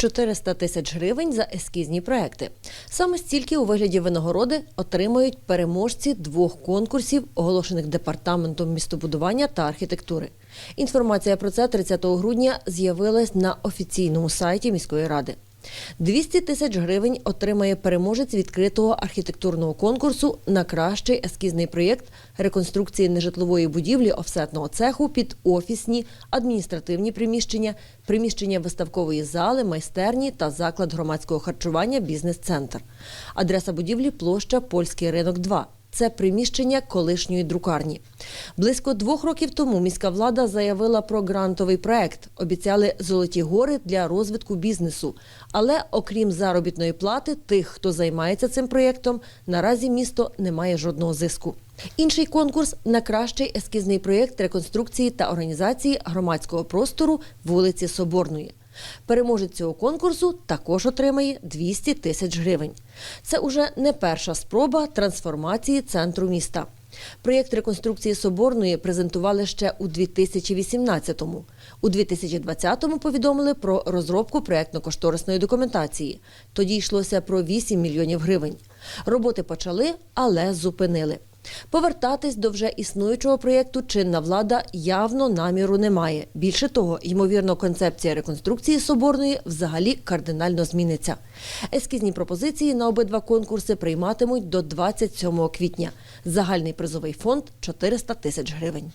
400 тисяч гривень за ескізні проекти. Саме стільки у вигляді винагороди отримають переможці двох конкурсів, оголошених департаментом містобудування та архітектури. Інформація про це 30 грудня з'явилась на офіційному сайті міської ради. 200 тисяч гривень отримає переможець відкритого архітектурного конкурсу на кращий ескізний проєкт реконструкції нежитлової будівлі офсетного цеху під офісні, адміністративні приміщення, приміщення виставкової зали, майстерні та заклад громадського харчування Бізнес-центр. Адреса будівлі площа Польський ринок 2. Це приміщення колишньої друкарні. Близько двох років тому міська влада заявила про грантовий проект. Обіцяли золоті гори для розвитку бізнесу. Але окрім заробітної плати, тих, хто займається цим проєктом, наразі місто не має жодного зиску. Інший конкурс на кращий ескізний проєкт реконструкції та організації громадського простору вулиці Соборної. Переможець цього конкурсу також отримає 200 тисяч гривень. Це уже не перша спроба трансформації центру міста. Проєкт реконструкції Соборної презентували ще у 2018-му. У 2020-му повідомили про розробку проєктно-кошторисної документації. Тоді йшлося про 8 мільйонів гривень. Роботи почали, але зупинили. Повертатись до вже існуючого проєкту чинна влада явно наміру немає. Більше того, ймовірно, концепція реконструкції соборної взагалі кардинально зміниться. Ескізні пропозиції на обидва конкурси прийматимуть до 27 квітня. Загальний призовий фонд 400 тисяч гривень.